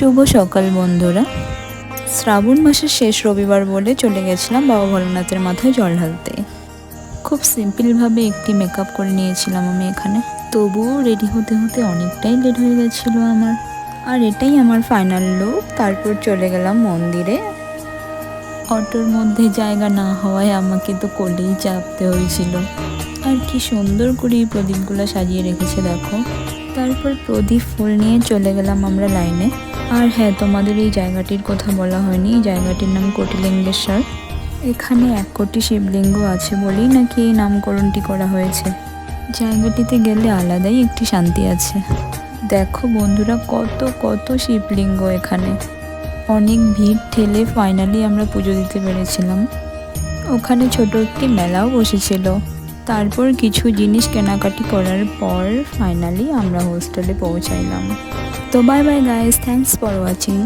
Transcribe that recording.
শুভ সকাল বন্ধুরা। শ্রাবণ মাসের শেষ রবিবার বলে চলে গেছিলাম বাবা ভোলানাথের মাথায় জল ঢালতে। খুব সিম্পলভাবে একটি মেকআপ করে নিয়েছিলাম আমি এখানে। তবুও রেডি হতে হতে অনেকটাই লেট হয়ে গেছিল আমার। আর এটাই আমার ফাইনাল লুক তারপর চলে গেলাম মন্দিরে। অটোর মধ্যে জায়গা না হওয়ায় আমাকে তো কোলেই চাপতে হয়েছিল। আর কি সুন্দর করে এই প্রদীপগুলো সাজিয়ে রেখেছে, দেখো। তারপর প্রদীপ ফুল নিয়ে চলে গেলাম আমরা লাইনে। আর হ্যাঁ তোমাদের এই জায়গাটির কথা বলা হয়নি। এই জায়গাটির নাম কোটিলিঙ্গেশ্বর। এখানে এক কোটি শিবলিঙ্গ আছে বলেই নাকি এই নামকরণটি করা হয়েছে। জায়গাটিতে গেলে আলাদাই একটি শান্তি আছে। দেখো বন্ধুরা, কত কত শিবলিঙ্গ এখানে। অনেক ভিড় ঠেলে ফাইনালি আমরা পুজো দিতে পেরেছিলাম। ওখানে ছোট একটি মেলাও বসেছিল। তারপর কিছু জিনিস কেনাকাটি করার পর ফাইনালি আমরা হোস্টেলে পৌঁছাইলাম। তো bye bye guys thanks for watching